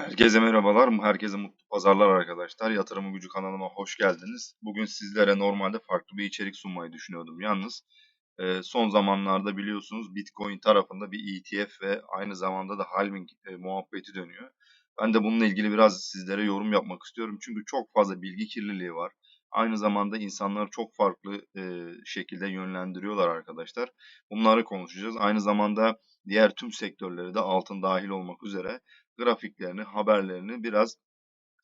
Herkese merhabalar, herkese mutlu pazarlar arkadaşlar. Yatırım Gücü kanalıma hoş geldiniz. Bugün sizlere normalde farklı bir içerik sunmayı düşünüyordum. Yalnız e, son zamanlarda biliyorsunuz Bitcoin tarafında bir ETF ve aynı zamanda da halving e, muhabbeti dönüyor. Ben de bununla ilgili biraz sizlere yorum yapmak istiyorum. Çünkü çok fazla bilgi kirliliği var. Aynı zamanda insanları çok farklı e, şekilde yönlendiriyorlar arkadaşlar. Bunları konuşacağız. Aynı zamanda diğer tüm sektörleri de altın dahil olmak üzere grafiklerini, haberlerini biraz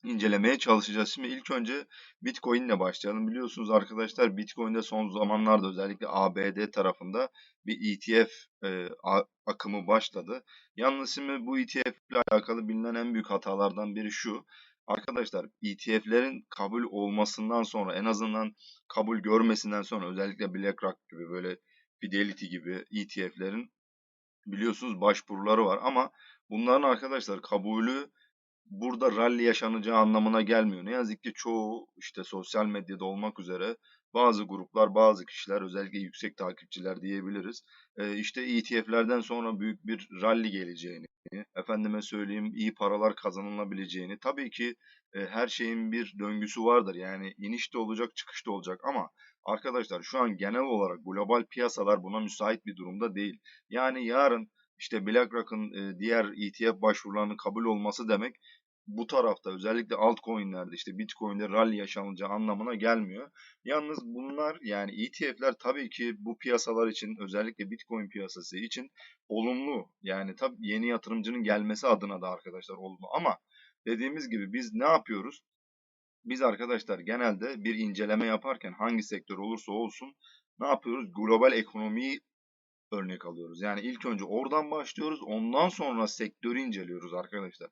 incelemeye çalışacağız. Şimdi ilk önce Bitcoin ile başlayalım. Biliyorsunuz arkadaşlar Bitcoin'de son zamanlarda özellikle ABD tarafında bir ETF e, akımı başladı. Yalnız şimdi bu ETF ile alakalı bilinen en büyük hatalardan biri şu. Arkadaşlar ETF'lerin kabul olmasından sonra en azından kabul görmesinden sonra özellikle BlackRock gibi böyle Fidelity gibi ETF'lerin biliyorsunuz başvuruları var ama bunların arkadaşlar kabulü burada rally yaşanacağı anlamına gelmiyor. Ne yazık ki çoğu işte sosyal medyada olmak üzere bazı gruplar, bazı kişiler özellikle yüksek takipçiler diyebiliriz. E, işte ETF'lerden sonra büyük bir rally geleceğini, efendime söyleyeyim iyi paralar kazanılabileceğini. Tabii ki e, her şeyin bir döngüsü vardır. Yani iniş de olacak, çıkış da olacak ama arkadaşlar şu an genel olarak global piyasalar buna müsait bir durumda değil. Yani yarın işte BlackRock'ın e, diğer ETF başvurularının kabul olması demek bu tarafta özellikle altcoin'lerde işte Bitcoin'de rally yaşanacağı anlamına gelmiyor. Yalnız bunlar yani ETF'ler tabii ki bu piyasalar için özellikle Bitcoin piyasası için olumlu. Yani tabii yeni yatırımcının gelmesi adına da arkadaşlar olumlu ama dediğimiz gibi biz ne yapıyoruz? Biz arkadaşlar genelde bir inceleme yaparken hangi sektör olursa olsun ne yapıyoruz? Global ekonomiyi örnek alıyoruz. Yani ilk önce oradan başlıyoruz. Ondan sonra sektörü inceliyoruz arkadaşlar.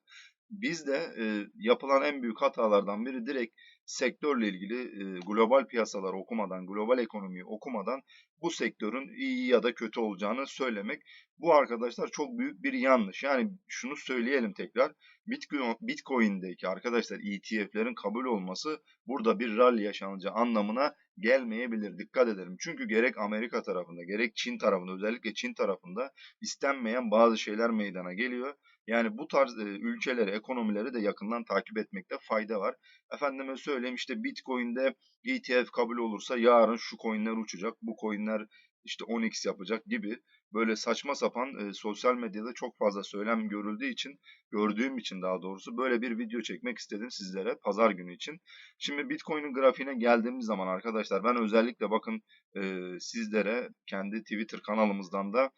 Biz de e, yapılan en büyük hatalardan biri direkt sektörle ilgili e, global piyasaları okumadan, global ekonomiyi okumadan bu sektörün iyi ya da kötü olacağını söylemek. Bu arkadaşlar çok büyük bir yanlış. Yani şunu söyleyelim tekrar. Bitcoin, Bitcoin'deki arkadaşlar ETF'lerin kabul olması burada bir rally yaşanacağı anlamına gelmeyebilir. Dikkat edelim. Çünkü gerek Amerika tarafında gerek Çin tarafında özellikle Çin tarafında istenmeyen bazı şeyler meydana geliyor. Yani bu tarz e, ülkeleri, ekonomileri de yakından takip etmekte fayda var. Efendime söyleyeyim işte Bitcoin'de ETF kabul olursa yarın şu coinler uçacak, bu coinler işte 10x yapacak gibi böyle saçma sapan e, sosyal medyada çok fazla söylem görüldüğü için, gördüğüm için daha doğrusu böyle bir video çekmek istedim sizlere pazar günü için. Şimdi Bitcoin'in grafiğine geldiğimiz zaman arkadaşlar ben özellikle bakın e, sizlere kendi Twitter kanalımızdan da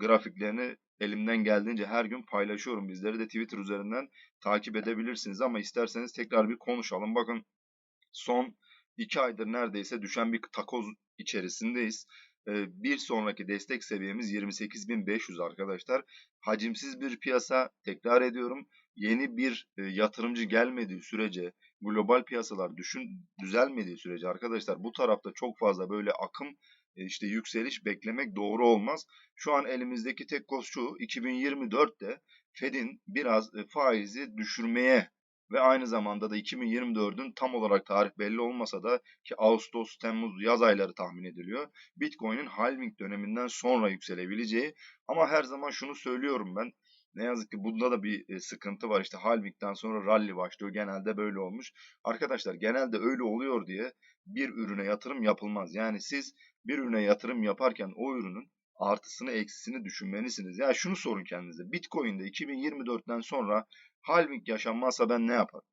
grafiklerini elimden geldiğince her gün paylaşıyorum. Bizleri de Twitter üzerinden takip edebilirsiniz ama isterseniz tekrar bir konuşalım. Bakın son iki aydır neredeyse düşen bir takoz içerisindeyiz. Bir sonraki destek seviyemiz 28.500 arkadaşlar. Hacimsiz bir piyasa tekrar ediyorum. Yeni bir yatırımcı gelmediği sürece global piyasalar düşün düzelmediği sürece arkadaşlar bu tarafta çok fazla böyle akım işte yükseliş beklemek doğru olmaz. Şu an elimizdeki tek koz şu 2024'te Fed'in biraz faizi düşürmeye ve aynı zamanda da 2024'ün tam olarak tarih belli olmasa da ki Ağustos, Temmuz, yaz ayları tahmin ediliyor. Bitcoin'in halving döneminden sonra yükselebileceği ama her zaman şunu söylüyorum ben. Ne yazık ki bunda da bir sıkıntı var. İşte halvingden sonra rally başlıyor. Genelde böyle olmuş. Arkadaşlar genelde öyle oluyor diye bir ürüne yatırım yapılmaz. Yani siz bir ürüne yatırım yaparken o ürünün artısını eksisini düşünmelisiniz. Ya şunu sorun kendinize. Bitcoin'de 2024'ten sonra halving yaşanmazsa ben ne yaparım?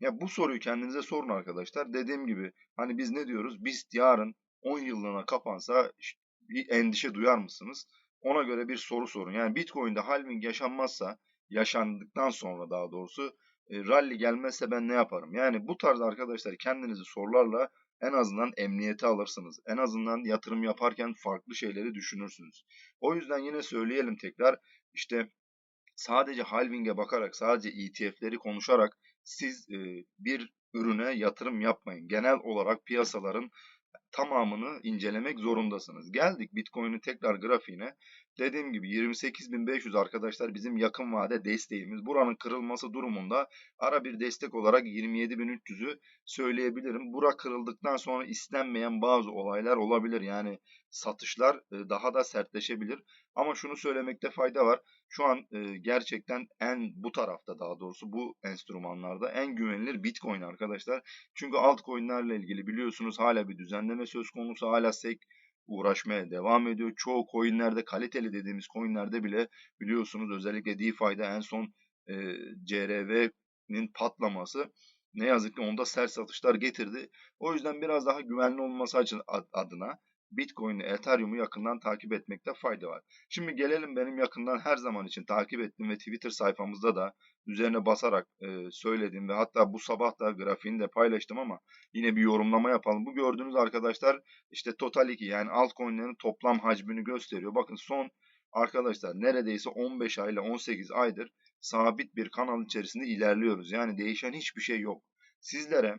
Ya bu soruyu kendinize sorun arkadaşlar. Dediğim gibi hani biz ne diyoruz? Biz yarın 10 yıllığına kapansa bir endişe duyar mısınız? Ona göre bir soru sorun. Yani Bitcoin'de halving yaşanmazsa yaşandıktan sonra daha doğrusu e, rally gelmezse ben ne yaparım? Yani bu tarz arkadaşlar kendinizi sorularla en azından emniyete alırsınız. En azından yatırım yaparken farklı şeyleri düşünürsünüz. O yüzden yine söyleyelim tekrar işte sadece halving'e bakarak sadece ETF'leri konuşarak siz e, bir ürüne yatırım yapmayın. Genel olarak piyasaların tamamını incelemek zorundasınız. Geldik Bitcoin'in tekrar grafiğine. Dediğim gibi 28.500 arkadaşlar bizim yakın vade desteğimiz. Buranın kırılması durumunda ara bir destek olarak 27.300'ü söyleyebilirim. Bura kırıldıktan sonra istenmeyen bazı olaylar olabilir. Yani satışlar e, daha da sertleşebilir. Ama şunu söylemekte fayda var. Şu an e, gerçekten en bu tarafta daha doğrusu bu enstrümanlarda en güvenilir Bitcoin arkadaşlar. Çünkü altcoin'lerle ilgili biliyorsunuz hala bir düzenleme söz konusu. Hala SEC uğraşmaya devam ediyor. Çoğu coinlerde kaliteli dediğimiz coinlerde bile biliyorsunuz özellikle DeFi'de en son e, CRV'nin patlaması ne yazık ki onda sert satışlar getirdi. O yüzden biraz daha güvenli olması adına Bitcoin ile Ethereum'u yakından takip etmekte fayda var. Şimdi gelelim benim yakından her zaman için takip ettiğim ve Twitter sayfamızda da üzerine basarak e, söylediğim ve hatta bu sabah da grafiğini de paylaştım ama yine bir yorumlama yapalım. Bu gördüğünüz arkadaşlar işte Total 2 yani altcoin'lerin toplam hacmini gösteriyor. Bakın son arkadaşlar neredeyse 15 ay ile 18 aydır sabit bir kanal içerisinde ilerliyoruz. Yani değişen hiçbir şey yok. Sizlere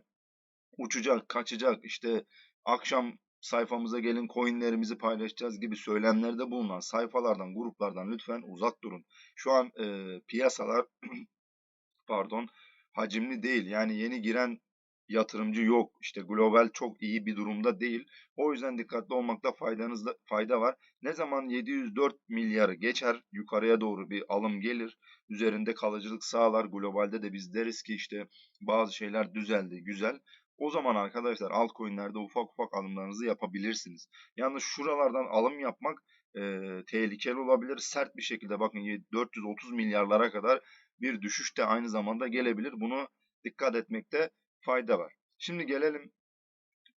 uçacak, kaçacak, işte akşam sayfamıza gelin coinlerimizi paylaşacağız gibi söylemlerde bulunan sayfalardan, gruplardan lütfen uzak durun. Şu an e, piyasalar pardon hacimli değil. Yani yeni giren yatırımcı yok. İşte global çok iyi bir durumda değil. O yüzden dikkatli olmakta faydanızda fayda var. Ne zaman 704 milyarı geçer yukarıya doğru bir alım gelir. Üzerinde kalıcılık sağlar. Globalde de biz deriz ki işte bazı şeyler düzeldi, güzel. O zaman arkadaşlar altcoin'lerde ufak ufak alımlarınızı yapabilirsiniz. Yalnız şuralardan alım yapmak e, tehlikeli olabilir. Sert bir şekilde bakın 430 milyarlara kadar bir düşüş de aynı zamanda gelebilir. Bunu dikkat etmekte fayda var. Şimdi gelelim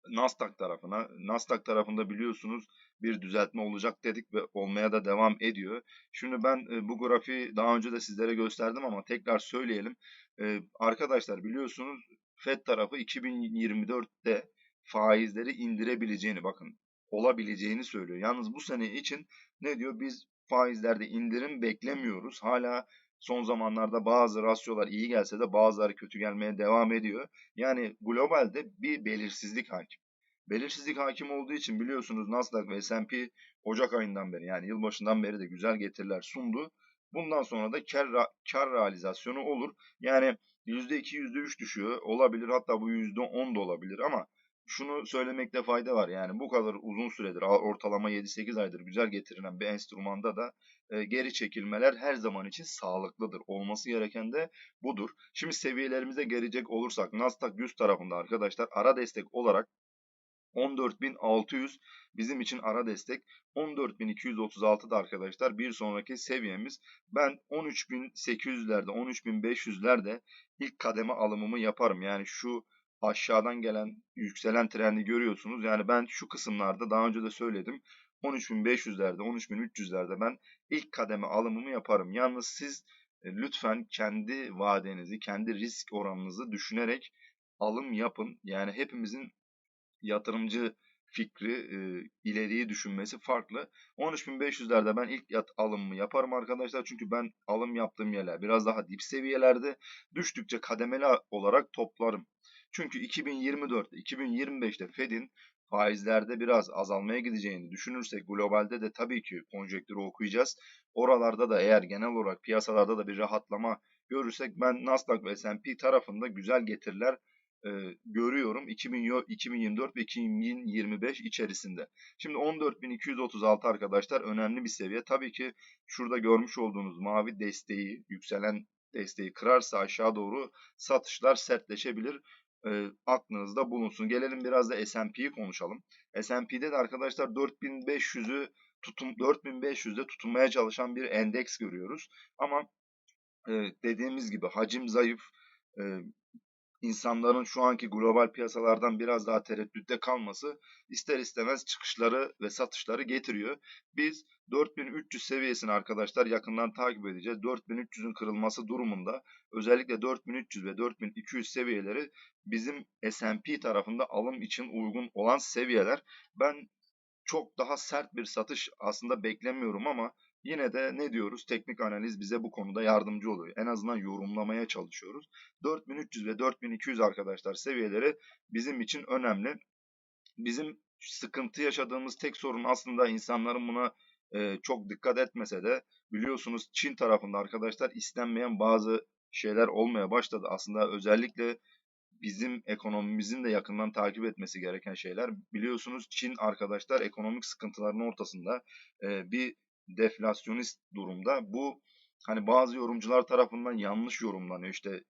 Nasdaq tarafına. Nasdaq tarafında biliyorsunuz bir düzeltme olacak dedik ve olmaya da devam ediyor. Şimdi ben e, bu grafiği daha önce de sizlere gösterdim ama tekrar söyleyelim. E, arkadaşlar biliyorsunuz FED tarafı 2024'te faizleri indirebileceğini bakın olabileceğini söylüyor. Yalnız bu sene için ne diyor? Biz faizlerde indirim beklemiyoruz. Hala son zamanlarda bazı rasyolar iyi gelse de bazıları kötü gelmeye devam ediyor. Yani globalde bir belirsizlik hakim. Belirsizlik hakim olduğu için biliyorsunuz Nasdaq ve S&P Ocak ayından beri yani yılbaşından beri de güzel getiriler sundu. Bundan sonra da kar, kar realizasyonu olur. Yani %2, %3 düşüyor. Olabilir hatta bu %10 da olabilir ama şunu söylemekte fayda var. Yani bu kadar uzun süredir ortalama 7-8 aydır güzel getirilen bir enstrümanda da e, geri çekilmeler her zaman için sağlıklıdır. Olması gereken de budur. Şimdi seviyelerimize gelecek olursak Nasdaq 100 tarafında arkadaşlar ara destek olarak 14.600 bizim için ara destek. 14.236 da arkadaşlar bir sonraki seviyemiz. Ben 13.800'lerde 13.500'lerde ilk kademe alımımı yaparım. Yani şu aşağıdan gelen yükselen trendi görüyorsunuz. Yani ben şu kısımlarda daha önce de söyledim. 13.500'lerde 13.300'lerde ben ilk kademe alımımı yaparım. Yalnız siz e, lütfen kendi vadenizi, kendi risk oranınızı düşünerek alım yapın. Yani hepimizin yatırımcı fikri, e, ileriyi düşünmesi farklı. 13.500'lerde ben ilk yat alımımı yaparım arkadaşlar. Çünkü ben alım yaptığım yerler biraz daha dip seviyelerde. Düştükçe kademeli olarak toplarım. Çünkü 2024'te, 2025'te Fed'in faizlerde biraz azalmaya gideceğini düşünürsek globalde de tabii ki konjektürü okuyacağız. Oralarda da eğer genel olarak piyasalarda da bir rahatlama görürsek ben Nasdaq ve S&P tarafında güzel getiriler e, görüyorum 2024 ve 2025 içerisinde. Şimdi 14.236 arkadaşlar önemli bir seviye. Tabii ki şurada görmüş olduğunuz mavi desteği, yükselen desteği kırarsa aşağı doğru satışlar sertleşebilir. E, aklınızda bulunsun. Gelelim biraz da S&P'yi konuşalım. S&P'de de arkadaşlar 4500'ü tutum 4500'de tutunmaya çalışan bir endeks görüyoruz. Ama e, dediğimiz gibi hacim zayıf, e, insanların şu anki global piyasalardan biraz daha tereddütte kalması ister istemez çıkışları ve satışları getiriyor. Biz 4300 seviyesini arkadaşlar yakından takip edeceğiz. 4300'ün kırılması durumunda özellikle 4300 ve 4200 seviyeleri bizim S&P tarafında alım için uygun olan seviyeler. Ben çok daha sert bir satış aslında beklemiyorum ama Yine de ne diyoruz? Teknik analiz bize bu konuda yardımcı oluyor. En azından yorumlamaya çalışıyoruz. 4300 ve 4200 arkadaşlar seviyeleri bizim için önemli. Bizim sıkıntı yaşadığımız tek sorun aslında insanların buna e, çok dikkat etmese de biliyorsunuz Çin tarafında arkadaşlar istenmeyen bazı şeyler olmaya başladı. Aslında özellikle bizim ekonomimizin de yakından takip etmesi gereken şeyler. Biliyorsunuz Çin arkadaşlar ekonomik sıkıntıların ortasında e, bir deflasyonist durumda. Bu hani bazı yorumcular tarafından yanlış yorumlanıyor. İşte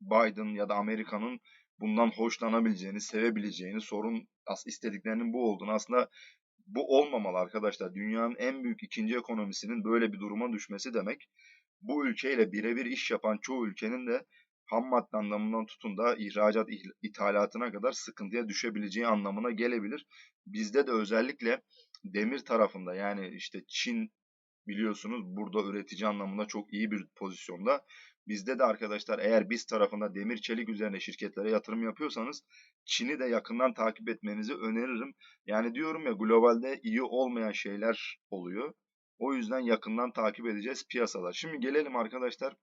Biden ya da Amerika'nın bundan hoşlanabileceğini, sevebileceğini, sorun istediklerinin bu olduğunu aslında bu olmamalı arkadaşlar. Dünyanın en büyük ikinci ekonomisinin böyle bir duruma düşmesi demek. Bu ülkeyle birebir iş yapan çoğu ülkenin de ham madde anlamından tutun da ihracat ithalatına kadar sıkıntıya düşebileceği anlamına gelebilir. Bizde de özellikle demir tarafında yani işte Çin biliyorsunuz burada üretici anlamında çok iyi bir pozisyonda. Bizde de arkadaşlar eğer biz tarafında demir çelik üzerine şirketlere yatırım yapıyorsanız Çin'i de yakından takip etmenizi öneririm. Yani diyorum ya globalde iyi olmayan şeyler oluyor. O yüzden yakından takip edeceğiz piyasalar. Şimdi gelelim arkadaşlar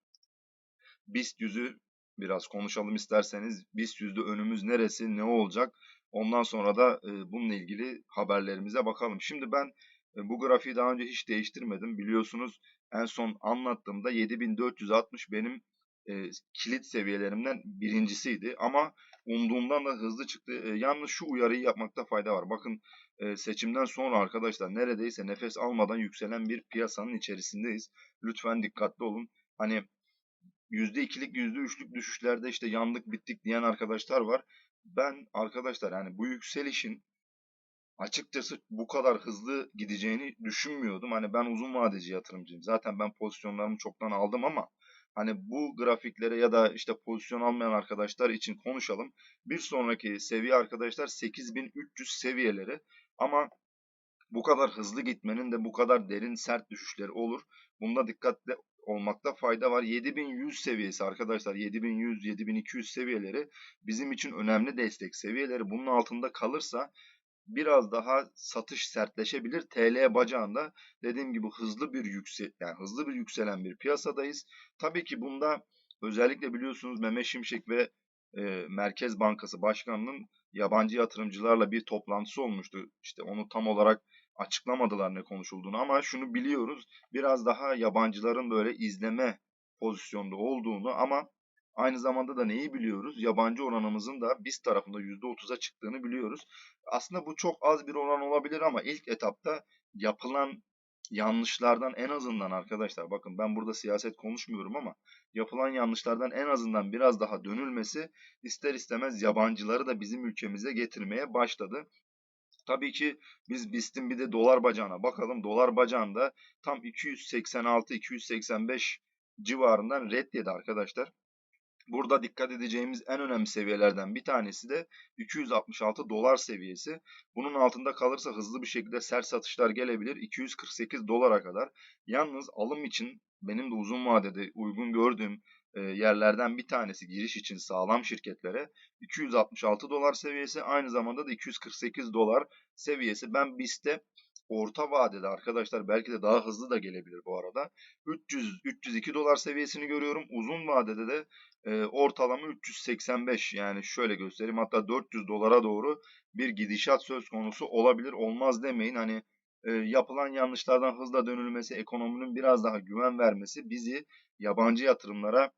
BIST yüzü biraz konuşalım isterseniz. BIST yüzde önümüz neresi, ne olacak? Ondan sonra da e, bununla ilgili haberlerimize bakalım. Şimdi ben bu grafiği daha önce hiç değiştirmedim. Biliyorsunuz en son anlattığımda 7460 benim kilit seviyelerimden birincisiydi. Ama umduğumdan da hızlı çıktı. Yalnız şu uyarıyı yapmakta fayda var. Bakın seçimden sonra arkadaşlar neredeyse nefes almadan yükselen bir piyasanın içerisindeyiz. Lütfen dikkatli olun. Hani %2'lik %3'lük düşüşlerde işte yandık bittik diyen arkadaşlar var. Ben arkadaşlar yani bu yükselişin açıkçası bu kadar hızlı gideceğini düşünmüyordum. Hani ben uzun vadeci yatırımcıyım. Zaten ben pozisyonlarımı çoktan aldım ama hani bu grafiklere ya da işte pozisyon almayan arkadaşlar için konuşalım. Bir sonraki seviye arkadaşlar 8300 seviyeleri ama bu kadar hızlı gitmenin de bu kadar derin sert düşüşleri olur. Bunda dikkatli olmakta fayda var. 7100 seviyesi arkadaşlar 7100 7200 seviyeleri bizim için önemli destek seviyeleri. Bunun altında kalırsa biraz daha satış sertleşebilir. TL bacağında dediğim gibi hızlı bir yüksel yani hızlı bir yükselen bir piyasadayız. Tabii ki bunda özellikle biliyorsunuz Mehmet Şimşek ve e, Merkez Bankası Başkanı'nın yabancı yatırımcılarla bir toplantısı olmuştu. İşte onu tam olarak açıklamadılar ne konuşulduğunu ama şunu biliyoruz. Biraz daha yabancıların böyle izleme pozisyonda olduğunu ama Aynı zamanda da neyi biliyoruz? Yabancı oranımızın da biz tarafında %30'a çıktığını biliyoruz. Aslında bu çok az bir oran olabilir ama ilk etapta yapılan yanlışlardan en azından arkadaşlar bakın ben burada siyaset konuşmuyorum ama yapılan yanlışlardan en azından biraz daha dönülmesi ister istemez yabancıları da bizim ülkemize getirmeye başladı. Tabii ki biz BIST'in bir de dolar bacağına bakalım. Dolar bacağında tam 286-285 civarından red yedi arkadaşlar. Burada dikkat edeceğimiz en önemli seviyelerden bir tanesi de 266 dolar seviyesi. Bunun altında kalırsa hızlı bir şekilde sert satışlar gelebilir 248 dolara kadar. Yalnız alım için benim de uzun vadede uygun gördüğüm yerlerden bir tanesi giriş için sağlam şirketlere 266 dolar seviyesi aynı zamanda da 248 dolar seviyesi. Ben BIST'te orta vadede arkadaşlar belki de daha hızlı da gelebilir bu arada. 300 302 dolar seviyesini görüyorum. Uzun vadede de e, ortalama 385 yani şöyle göstereyim hatta 400 dolara doğru bir gidişat söz konusu olabilir. Olmaz demeyin hani e, yapılan yanlışlardan hızla dönülmesi, ekonominin biraz daha güven vermesi bizi yabancı yatırımlara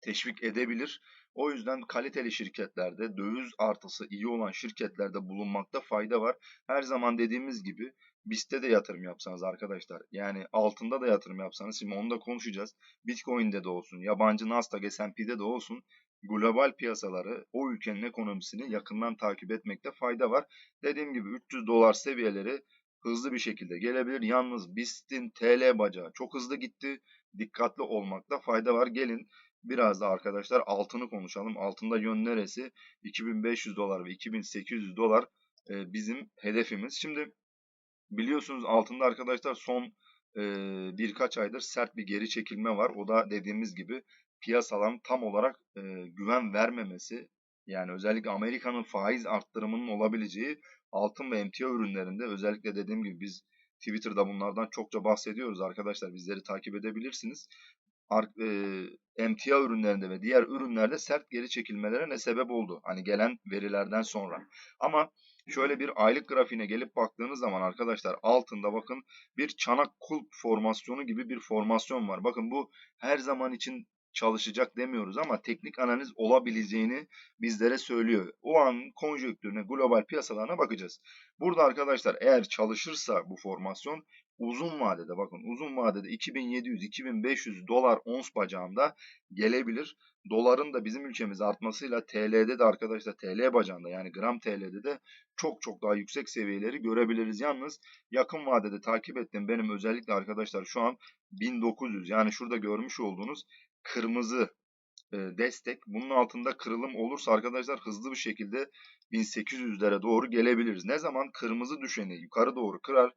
teşvik edebilir. O yüzden kaliteli şirketlerde, döviz artısı iyi olan şirketlerde bulunmakta fayda var. Her zaman dediğimiz gibi BIST'te de yatırım yapsanız arkadaşlar, yani altında da yatırım yapsanız, şimdi onu da konuşacağız. Bitcoin'de de olsun, yabancı Nasdaq, S&P'de de olsun, global piyasaları, o ülkenin ekonomisini yakından takip etmekte fayda var. Dediğim gibi 300 dolar seviyeleri hızlı bir şekilde gelebilir. Yalnız BIST'in TL bacağı çok hızlı gitti. Dikkatli olmakta fayda var. Gelin Biraz da arkadaşlar altını konuşalım. Altında yön neresi? 2500 dolar ve 2800 dolar e, bizim hedefimiz. Şimdi biliyorsunuz altında arkadaşlar son e, birkaç aydır sert bir geri çekilme var. O da dediğimiz gibi piyasaların tam olarak e, güven vermemesi yani özellikle Amerika'nın faiz arttırımının olabileceği altın ve emtia ürünlerinde özellikle dediğim gibi biz Twitter'da bunlardan çokça bahsediyoruz arkadaşlar bizleri takip edebilirsiniz. Emtia ürünlerinde ve diğer ürünlerde sert geri çekilmelere ne sebep oldu? Hani gelen verilerden sonra. Ama şöyle bir aylık grafiğine gelip baktığınız zaman arkadaşlar altında bakın bir çanak kulp formasyonu gibi bir formasyon var. Bakın bu her zaman için çalışacak demiyoruz ama teknik analiz olabileceğini bizlere söylüyor. O an konjonktürüne, global piyasalarına bakacağız. Burada arkadaşlar eğer çalışırsa bu formasyon uzun vadede bakın uzun vadede 2700-2500 dolar ons bacağında gelebilir. Doların da bizim ülkemiz artmasıyla TL'de de arkadaşlar TL bacağında yani gram TL'de de çok çok daha yüksek seviyeleri görebiliriz. Yalnız yakın vadede takip ettiğim benim özellikle arkadaşlar şu an 1900 yani şurada görmüş olduğunuz kırmızı e, destek. Bunun altında kırılım olursa arkadaşlar hızlı bir şekilde 1800'lere doğru gelebiliriz. Ne zaman kırmızı düşeni yukarı doğru kırar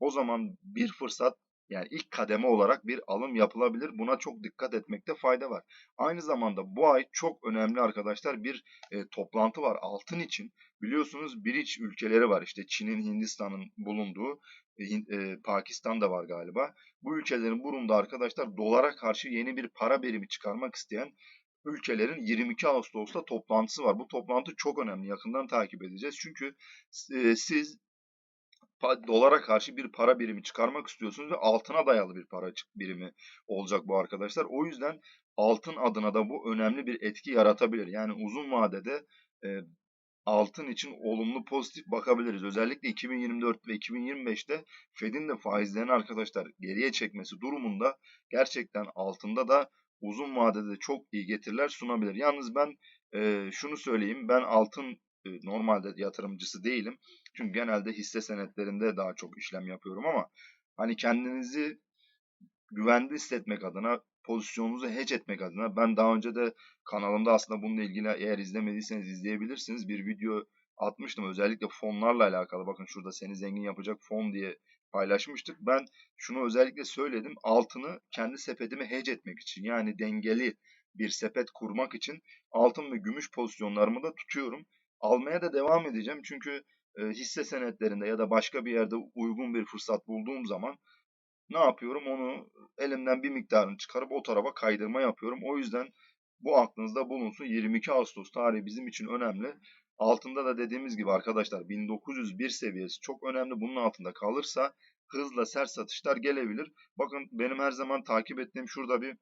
o zaman bir fırsat yani ilk kademe olarak bir alım yapılabilir. Buna çok dikkat etmekte fayda var. Aynı zamanda bu ay çok önemli arkadaşlar bir e, toplantı var altın için. Biliyorsunuz bir ülkeleri var. İşte Çin'in, Hindistan'ın bulunduğu, e, e, Pakistan da var galiba. Bu ülkelerin bulunduğu arkadaşlar dolara karşı yeni bir para birimi çıkarmak isteyen ülkelerin 22 Ağustos'ta toplantısı var. Bu toplantı çok önemli. Yakından takip edeceğiz. Çünkü e, siz dolara karşı bir para birimi çıkarmak istiyorsunuz ve altına dayalı bir para birimi olacak bu arkadaşlar. O yüzden altın adına da bu önemli bir etki yaratabilir. Yani uzun vadede e, altın için olumlu pozitif bakabiliriz. Özellikle 2024 ve 2025'te Fed'in de faizlerini arkadaşlar geriye çekmesi durumunda gerçekten altında da uzun vadede çok iyi getiriler sunabilir. Yalnız ben e, şunu söyleyeyim. Ben altın normalde yatırımcısı değilim. Çünkü genelde hisse senetlerinde daha çok işlem yapıyorum ama hani kendinizi güvende hissetmek adına pozisyonunuzu hedge etmek adına ben daha önce de kanalımda aslında bununla ilgili eğer izlemediyseniz izleyebilirsiniz. Bir video atmıştım özellikle fonlarla alakalı. Bakın şurada seni zengin yapacak fon diye paylaşmıştık. Ben şunu özellikle söyledim. Altını kendi sepetimi hedge etmek için yani dengeli bir sepet kurmak için altın ve gümüş pozisyonlarımı da tutuyorum. Almaya da devam edeceğim çünkü e, hisse senetlerinde ya da başka bir yerde uygun bir fırsat bulduğum zaman ne yapıyorum? Onu elimden bir miktarını çıkarıp o tarafa kaydırma yapıyorum. O yüzden bu aklınızda bulunsun. 22 Ağustos tarihi bizim için önemli. Altında da dediğimiz gibi arkadaşlar 1901 seviyesi çok önemli. Bunun altında kalırsa hızla sert satışlar gelebilir. Bakın benim her zaman takip ettiğim şurada bir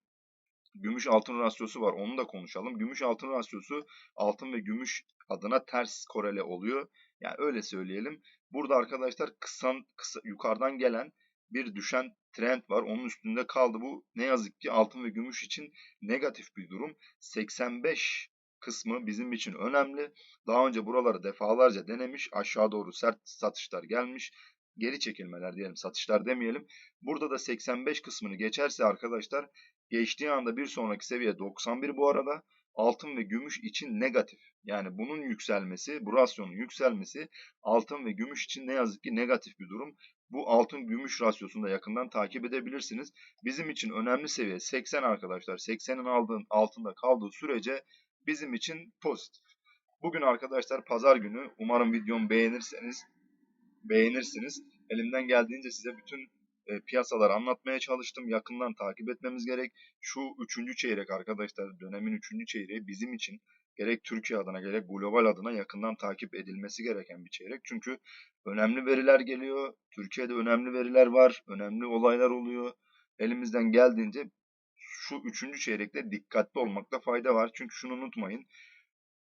gümüş altın rasyosu var. Onu da konuşalım. Gümüş altın rasyosu altın ve gümüş adına ters korele oluyor. Yani öyle söyleyelim. Burada arkadaşlar kısan, kısa, yukarıdan gelen bir düşen trend var. Onun üstünde kaldı. Bu ne yazık ki altın ve gümüş için negatif bir durum. 85 kısmı bizim için önemli. Daha önce buraları defalarca denemiş. Aşağı doğru sert satışlar gelmiş. Geri çekilmeler diyelim satışlar demeyelim. Burada da 85 kısmını geçerse arkadaşlar geçtiği anda bir sonraki seviye 91 bu arada altın ve gümüş için negatif. Yani bunun yükselmesi, bu rasyonun yükselmesi altın ve gümüş için ne yazık ki negatif bir durum. Bu altın gümüş rasyosunu da yakından takip edebilirsiniz. Bizim için önemli seviye 80 arkadaşlar. 80'in aldığın altında kaldığı sürece bizim için pozitif. Bugün arkadaşlar pazar günü umarım videomu beğenirseniz beğenirsiniz. Elimden geldiğince size bütün e, piyasaları anlatmaya çalıştım. Yakından takip etmemiz gerek. Şu üçüncü çeyrek arkadaşlar dönemin üçüncü çeyreği bizim için gerek Türkiye adına gerek global adına yakından takip edilmesi gereken bir çeyrek. Çünkü önemli veriler geliyor. Türkiye'de önemli veriler var. Önemli olaylar oluyor. Elimizden geldiğince şu üçüncü çeyrekte dikkatli olmakta fayda var. Çünkü şunu unutmayın.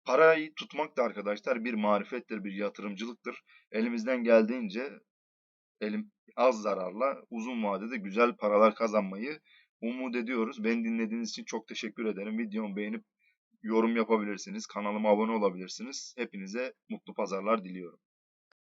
Parayı tutmak da arkadaşlar bir marifettir, bir yatırımcılıktır. Elimizden geldiğince elim az zararla uzun vadede güzel paralar kazanmayı umut ediyoruz. Beni dinlediğiniz için çok teşekkür ederim. Videomu beğenip yorum yapabilirsiniz. Kanalıma abone olabilirsiniz. Hepinize mutlu pazarlar diliyorum.